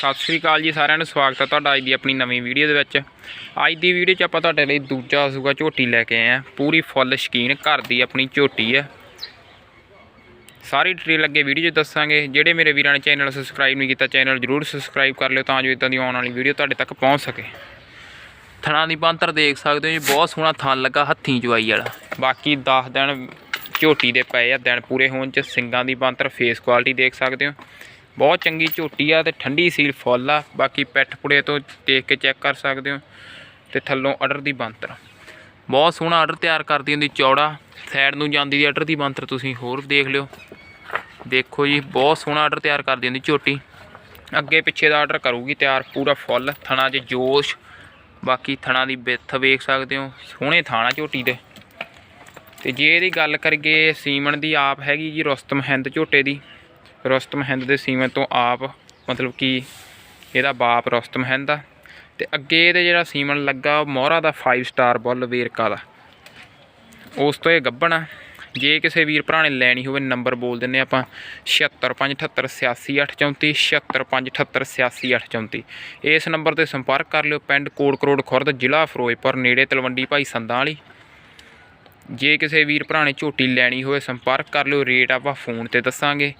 ਸਤਿ ਸ੍ਰੀ ਅਕਾਲ ਜੀ ਸਾਰਿਆਂ ਨੂੰ ਸਵਾਗਤ ਹੈ ਤੁਹਾਡਾ ਅੱਜ ਦੀ ਆਪਣੀ ਨਵੀਂ ਵੀਡੀਓ ਦੇ ਵਿੱਚ। ਅੱਜ ਦੀ ਵੀਡੀਓ 'ਚ ਆਪਾਂ ਤੁਹਾਡੇ ਲਈ ਦੂਜਾ ਸੂਗਾ ਝੋਟੀ ਲੈ ਕੇ ਆਏ ਆ ਪੂਰੀ ਫੁੱਲ ਸ਼ਕੀਨ ਘਰ ਦੀ ਆਪਣੀ ਝੋਟੀ ਹੈ। ਸਾਰੀ ਡਿਟੇਲ ਅੱਗੇ ਵੀਡੀਓ 'ਚ ਦੱਸਾਂਗੇ। ਜਿਹੜੇ ਮੇਰੇ ਵੀਰਾਂ ਨੇ ਚੈਨਲ ਸਬਸਕ੍ਰਾਈਬ ਨਹੀਂ ਕੀਤਾ ਚੈਨਲ ਜਰੂਰ ਸਬਸਕ੍ਰਾਈਬ ਕਰ ਲਿਓ ਤਾਂ ਜੋ ਇਦਾਂ ਦੀ ਆਉਣ ਵਾਲੀ ਵੀਡੀਓ ਤੁਹਾਡੇ ਤੱਕ ਪਹੁੰਚ ਸਕੇ। ਥਣਾ ਦੀ ਬੰਤਰ ਦੇਖ ਸਕਦੇ ਹੋ ਜੀ ਬਹੁਤ ਸੋਹਣਾ ਥਣ ਲੱਗਾ ਹੱਥੀਂ ਚਵਾਈ ਵਾਲਾ। ਬਾਕੀ 10 ਦਿਨ ਝੋਟੀ ਦੇ ਪਏ ਆ ਦਿਨ ਪੂਰੇ ਹੋਣ ਚ ਸਿੰਗਾਂ ਦੀ ਬੰਤਰ ਫੇਸ ਕੁਆਲਿਟੀ ਦੇਖ ਸਕਦੇ ਹੋ। ਬਹੁਤ ਚੰਗੀ ਝੋਟੀ ਆ ਤੇ ਠੰਡੀ ਸੀਲ ਫੁੱਲ ਆ, ਬਾਕੀ ਪੈਠ ਪੁੜੇ ਤੋਂ ਦੇਖ ਕੇ ਚੈੱਕ ਕਰ ਸਕਦੇ ਹੋ ਤੇ ਥੱਲੋਂ ਅਡਰ ਦੀ ਬੰਤਰ। ਬਹੁਤ ਸੋਹਣਾ ਆਰਡਰ ਤਿਆਰ ਕਰਦੀ ਹੁੰਦੀ ਚੌੜਾ ਸਾਈਡ ਨੂੰ ਜਾਂਦੀ ਦੀ ਆਰਡਰ ਦੀ ਬੰਤਰ ਤੁਸੀਂ ਹੋਰ ਦੇਖ ਲਿਓ। ਦੇਖੋ ਜੀ, ਬਹੁਤ ਸੋਹਣਾ ਆਰਡਰ ਤਿਆਰ ਕਰਦੀ ਹੁੰਦੀ ਝੋਟੀ। ਅੱਗੇ ਪਿੱਛੇ ਦਾ ਆਰਡਰ ਕਰੂਗੀ ਤਿਆਰ, ਪੂਰਾ ਫੁੱਲ, ਥਣਾ 'ਚ ਜੋਸ਼, ਬਾਕੀ ਥਣਾ ਦੀ ਵਿੱਥ ਵੇਖ ਸਕਦੇ ਹੋ, ਸੋਹਣੇ ਥਾਣਾ ਝੋਟੀ ਦੇ। ਤੇ ਜੇ ਇਹਦੀ ਗੱਲ ਕਰੀਏ ਸੀਮਨ ਦੀ ਆਪ ਹੈਗੀ ਜੀ ਰੁਸਤਮ ਹਿੰਦ ਝੋਟੇ ਦੀ। ਰੁਸਤਮ ਹਿੰਦ ਦੇ ਸੀਮੇ ਤੋਂ ਆਪ, ਮਤਲਬ ਕਿ ਇਹਦਾ ਬਾਪ ਰੁਸਤਮ ਹਿੰਦ ਆ। ਤੇ ਅੱਗੇ ਇਹਦੇ ਜਿਹੜਾ ਸੀਮਨ ਲੱਗਾ, ਉਹ ਮੋਹਰਾ ਦਾ 5 ਸਟਾਰ ਬੁੱਲ ਵੇਰਕਾ ਦਾ। ਉਸ ਤੋਂ ਇਹ ਗੱਭਣ ਆ। ਜੇ ਕਿਸੇ ਵੀਰ ਭਰਾ ਨੇ ਲੈਣੀ ਹੋਵੇ, ਨੰਬਰ ਬੋਲ ਦਿੰਨੇ ਆਪਾਂ। 7658886834 7658886834 ਇਸ ਨੰਬਰ ਤੇ ਸੰਪਰਕ ਕਰ ਲਿਓ, ਪਿੰਡ ਕੋਟ ਕਰੋੜ ਖੁਰਦ, ਜ਼ਿਲ੍ਹਾ ਫਿਰੋਜ਼ਪੁਰ, ਨੇੜੇ ਤਲਵੰਡੀ ਭਾਈ ਸੰਦਾਂ ਵਾਲੀ। ਜੇ ਕਿਸੇ ਵੀਰ ਭਰਾ ਨੇ ਝੋਟੀ ਲੈਣੀ ਹੋਵੇ, ਸੰਪਰਕ ਕਰ ਲਿਓ, ਰੇਟ ਆਪਾਂ ਫੋਨ ਤੇ ਦੱਸਾਂਗੇ।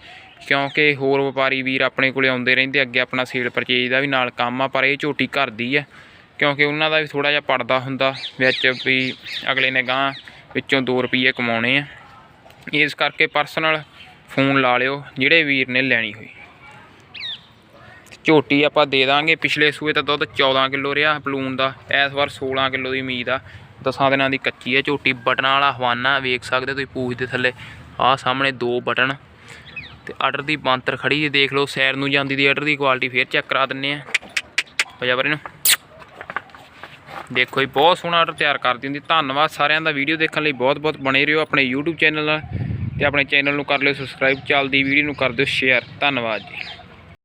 ਕਿਉਂਕਿ ਹੋਰ ਵਪਾਰੀ ਵੀਰ ਆਪਣੇ ਕੋਲੇ ਆਉਂਦੇ ਰਹਿੰਦੇ, ਅੱਗੇ ਆਪਣਾ ਸੇਲ ਪਰਚੇਜ ਦਾ ਵੀ ਨਾਲ ਕੰਮ ਆ, ਪਰ ਇਹ ਝੋਟੀ ਘਰ ਦੀ ਆ, ਕਿਉਂਕਿ ਉਹਨਾਂ ਦਾ ਵੀ ਥੋੜਾ ਜਿਹਾ ਪੜਦਾ ਹੁੰਦਾ, ਵਿੱਚ ਵੀ ਅਗਲੇ ਨੇ ਗਾਂ ਵਿੱਚੋਂ 2 ਰੁਪਏ ਕਮਾਉਣੇ ਆ। ਇਸ ਕਰਕੇ ਪਰਸਨਲ ਫੋਨ ਲਾ ਲਿਓ, ਜਿਹੜੇ ਵੀਰ ਨੇ ਲੈਣੀ ਹੋਈ। ਝੋਟੀ ਆਪਾਂ ਦੇ ਦਾਂਗੇ, ਪਿਛਲੇ ਸੂਏ ਤਾਂ ਦੁੱਧ 14 ਕਿਲੋ ਰਿਹਾ, ਬਲੂਨ ਦਾ ਇਸ ਵਾਰ 16 ਕਿਲੋ ਦੀ ਉਮੀਦ ਆ। ਦਸਾਂ ਦਿਨਾਂ ਦੀ ਕੱਚੀ ਹੈ ਝੋਟੀ, ਬਟਨਾਂ ਵਾਲਾ ਹਵਾਨਾ, ਵੇਖ ਸਕਦੇ ਹੋ ਤੁਸੀਂ, ਪੂਛ ਦੇ ਥੱਲੇ, ਆਹ ਸਾਹਮਣੇ ਦੋ ਬਟਨ। ਤੇ ਆਰਡਰ ਦੀ ਬਾਂਤਰ ਖੜੀ ਹੈ ਦੇਖ ਲਓ, ਸੈਰ ਨੂੰ ਜਾਂਦੀ ਦੀ ਆਰਡਰ ਦੀ ਕੁਆਲਿਟੀ ਫੇਰ ਚੈੱਕ ਕਰਾ ਦਿੰਨੇ ਆ। ਪਜਾ ਬਰੇ ਨੂੰ। ਦੇਖੋ ਜੀ, ਬਹੁਤ ਸੋਹਣਾ ਆਰਡਰ ਤਿਆਰ ਕਰਦੀ ਹੁੰਦੀ ਧੰਨਵਾਦ ਸਾਰਿਆਂ ਦਾ ਵੀਡੀਓ ਦੇਖਣ ਲਈ, ਬਹੁਤ ਬਹੁਤ ਬਣੇ ਰਹੋ ਆਪਣੇ YouTube ਚੈਨਲ ਨਾਲ ਤੇ ਆਪਣੇ ਚੈਨਲ ਨੂੰ ਕਰ ਲਿਓ ਸਬਸਕ੍ਰਾਈਬ ਚੱਲਦੀ ਵੀਡੀਓ ਨੂੰ ਕਰ ਦਿਓ ਸ਼ੇਅਰ ਧੰਨਵਾਦ ਜੀ।